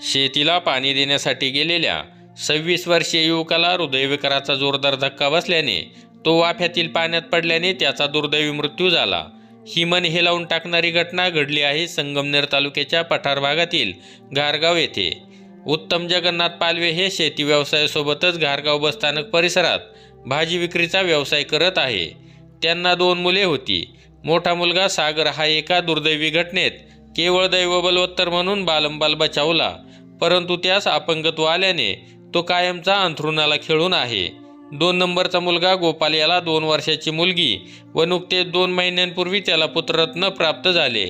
शेतीला पाणी देण्यासाठी गेलेल्या सव्वीस वर्षीय युवकाला हृदयविकाराचा जोरदार धक्का बसल्याने तो वाफ्यातील पाण्यात पडल्याने त्याचा दुर्दैवी मृत्यू झाला. ही मन हेलावून टाकणारी घटना घडली आहे संगमनेर तालुक्याच्या पठार भागातील घारगाव येथे. उत्तम जगन्नाथ पालवे हे शेती व्यवसायासोबतच घारगाव बसस्थानक परिसरात भाजी विक्रीचा व्यवसाय करत आहे. त्यांना दोन मुले होती. मोठा मुलगा सागर हा एका दुर्दैवी घटनेत केवळ दैव बलवत्तर म्हणून बालंबाल बचावला. परंतु त्यास अपंगत्व आल्याने तो कायमचा अंथरुणाला खेळून आहे. दोन नंबरचा मुलगा गोपाल याला दोन वर्षाची मुलगी व नुकतेच दोन महिन्यांपूर्वी त्याला पुत्ररत्न प्राप्त झाले.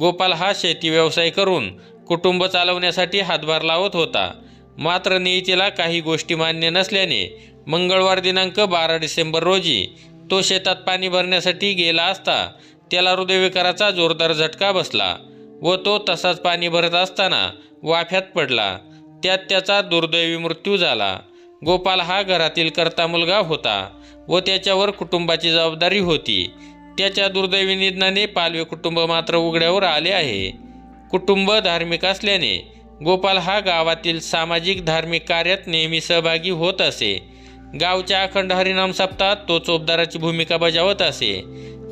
गोपाल हा शेती व्यवसाय करून कुटुंब चालवण्यासाठी हातभार लावत होता. मात्र नियतीला काही गोष्टी मान्य नसल्याने मंगळवार दिनांक बारा डिसेंबर रोजी तो शेतात पाणी भरण्यासाठी गेला असता त्याला हृदयविकाराचा जोरदार झटका बसला व तो तसाच पाणी भरत असताना वाफ्यात पडला. त्यात त्याचा दुर्दैवी मृत्यू झाला. गोपाल हा घरातील करता मुलगा होता व त्याच्यावर कुटुंबाची जबाबदारी होती. त्याच्या दुर्दैवी निधनाने पालवे कुटुंब मात्र उघड्यावर आले आहे. कुटुंब धार्मिक असल्याने गोपाल हा गावातील सामाजिक धार्मिक कार्यात नेहमी सहभागी होत असे. गावच्या अखंड हरिनाम सप्ताहात तो चोपदाराची भूमिका बजावत असे.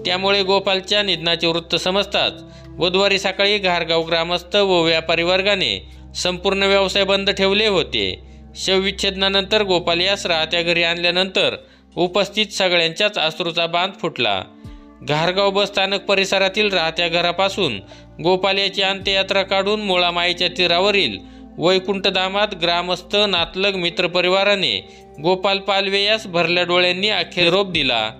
त्यामुळे गोपालच्या निधनाचे वृत्त समजताच बुधवारी सकाळी घारगाव ग्रामस्थ व व्यापारी वर्गाने संपूर्ण व्यवसाय बंद ठेवले होते. शवविच्छेदनानंतर गोपाल यास राहत्या घरी आणल्यानंतर उपस्थित सगळ्यांच्याच अश्रूचा बांध फुटला. घारगाव बस स्थानक परिसरातील राहत्या घरापासून गोपाल याची अंत्ययात्रा काढून मुळामाईच्या तीरावरील वैकुंठधामात ग्रामस्थ नातलग मित्रपरिवाराने गोपाल पालवे यास भरल्या डोळ्यांनी अखेर रोप दिला.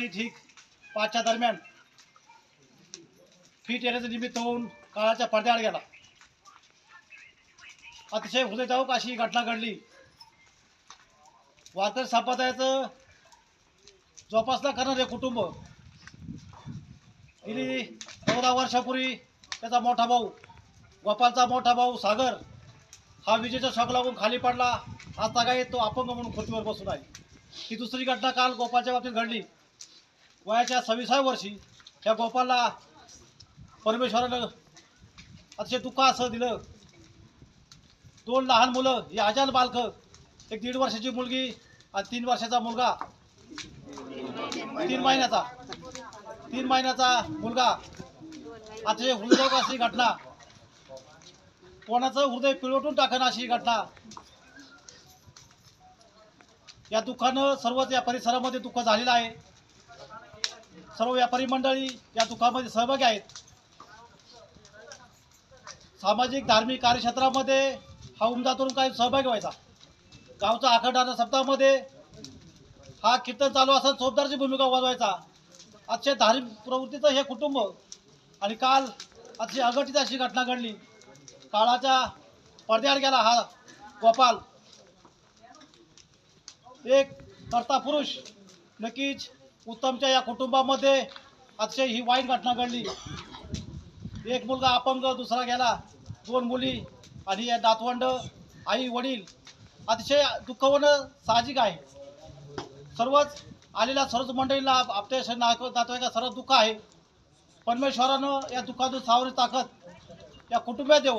संध्याकाळी ठीक पाचच्या दरम्यान फिट येण्याचं निमित्त होऊन काळाच्या पडद्याआड गेला. अतिशय हृदयदायक अशी घटना घडली. वारकरी संप्रदायाचं जोपासना करणारे कुटुंब. गेली चौदा वर्षापूर्वी त्याचा मोठा भाऊ गोपालचा मोठा भाऊ सागर हा विजेचा शॉक लागून खाली पडला. आता काय तो अपंग म्हणून खुर्चीवर बसून आहे. ही दुसरी घटना काल गोपालच्या बाबतीत घडली. वयाच्या सव्वीसाव्या वर्षी त्या गोपाला परमेश्वरानं अतिशय दुःख असं दिलं. दोन लहान मुलं ही आजान बालक एक दीड वर्षाची मुलगी आणि तीन वर्षाचा मुलगा. तीन महिन्याचा तीन महिन्याचा मुलगा. अतिशय हृदय अशी घटना. कोणाचं हृदय पिळवटून टाकणं अशी घटना. या दुःखानं सर्वच या परिसरामध्ये दुःख झालेलं आहे. सर्व व्यापारी मंडळी या दुखामध्ये सहभागी आहेत. सामाजिक धार्मिक कार्यक्षेत्रामध्ये हा उमदातून काही सहभागी व्हायचा. गावचा आखंडाना सप्ताहामध्ये हा कीर्तन चालू असताना चोपदारची भूमिका वाजवायचा अतिशय धार्मिक प्रवृत्तीचं हे कुटुंब आणि काल अतिशय अघटित अशी घटना घडली. काळाच्या पडद्यावर गेला हा गोपाल. एक कर्ता पुरुष नक्कीच उत्तमच्या या कुटुंबामध्ये अतिशय ही वाईट घटना घडली. एक मुलगा अपंग दुसरा गेला दोन मुली आणि या दातवंड आई वडील अतिशय दुःखवणं साहजिक आहे. सर्वच आलेल्या सर्वच मंडळींना आपल्या नातेवाईका सर्व दुःख आहे. परमेश्वरानं या दुःखातून सावरी ताकद या कुटुंबात देवो.